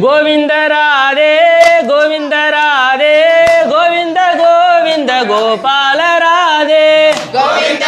Govinda Radhe Govinda Radhe Govinda Govinda Gopala Radhe. Govinda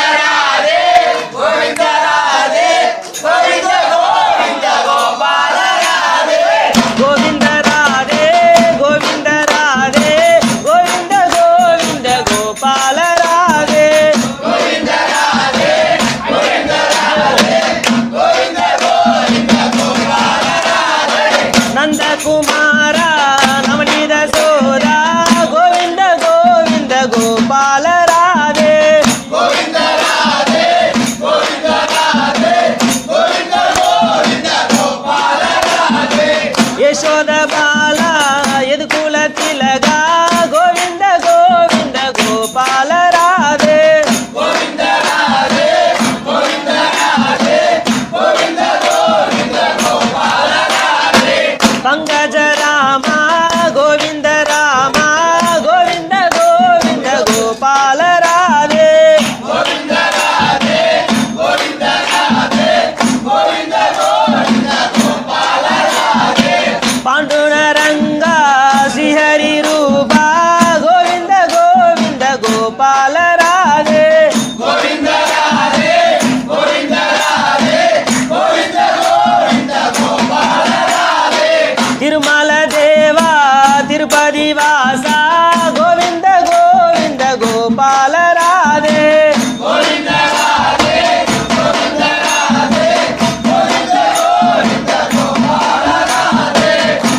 bala.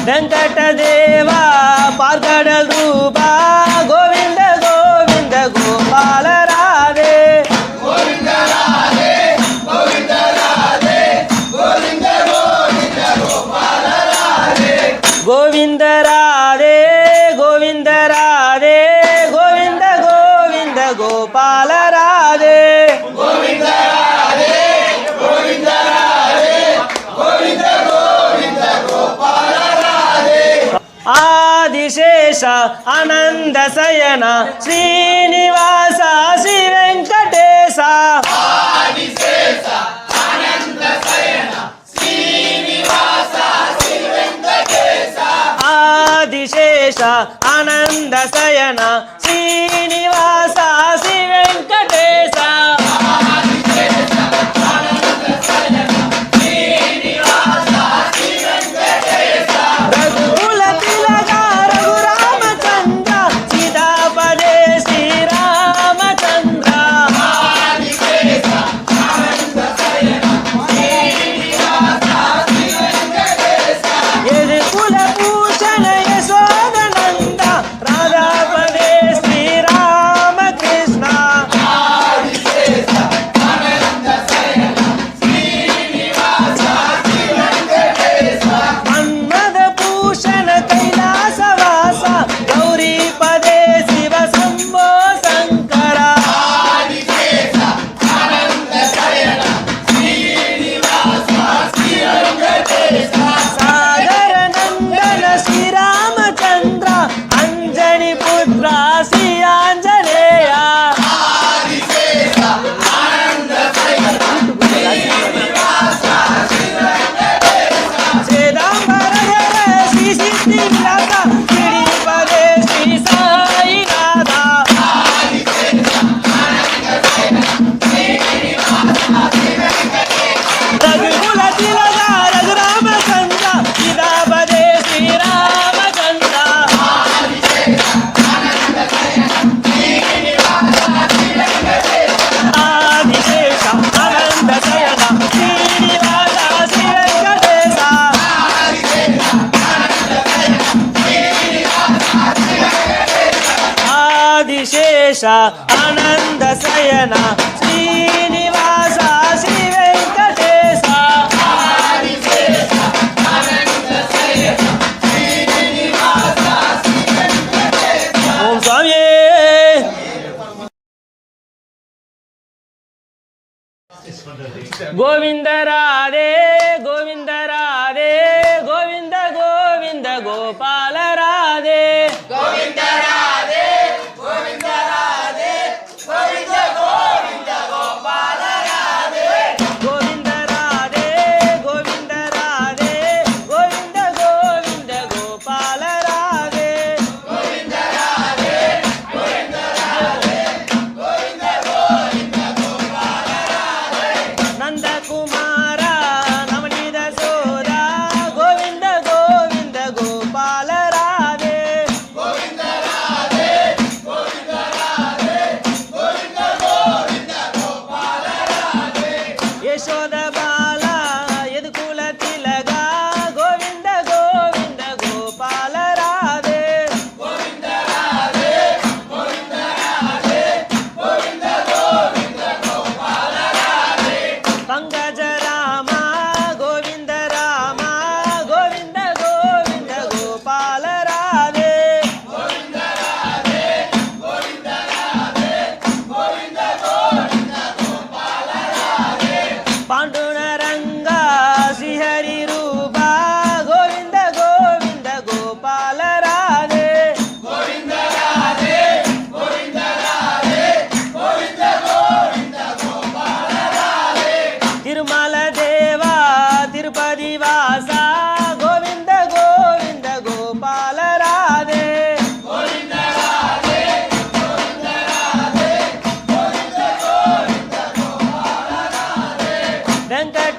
ವೆಂಕಟದೇ Venkatesha ఆనంద శయన శ్రీనివాస శ్రీ వెంకటేశ ఆదిశేష ఆనంద శయన వెంకటేశ ఆనంద శయన శ్రీనివాస శ్రీ వెంకటేశ ఓం స్వామి గోవిందరాధే గోవింద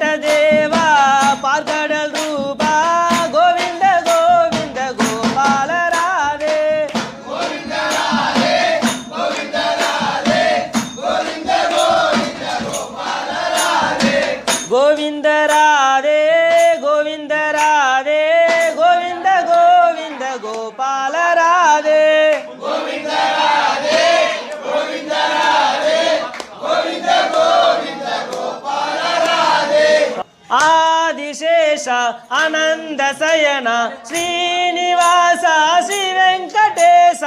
பார்க்க தேவா பார்க்கடல் ఆనంద శయన శ్రీనివాస శ్రీ వెంకటేశ.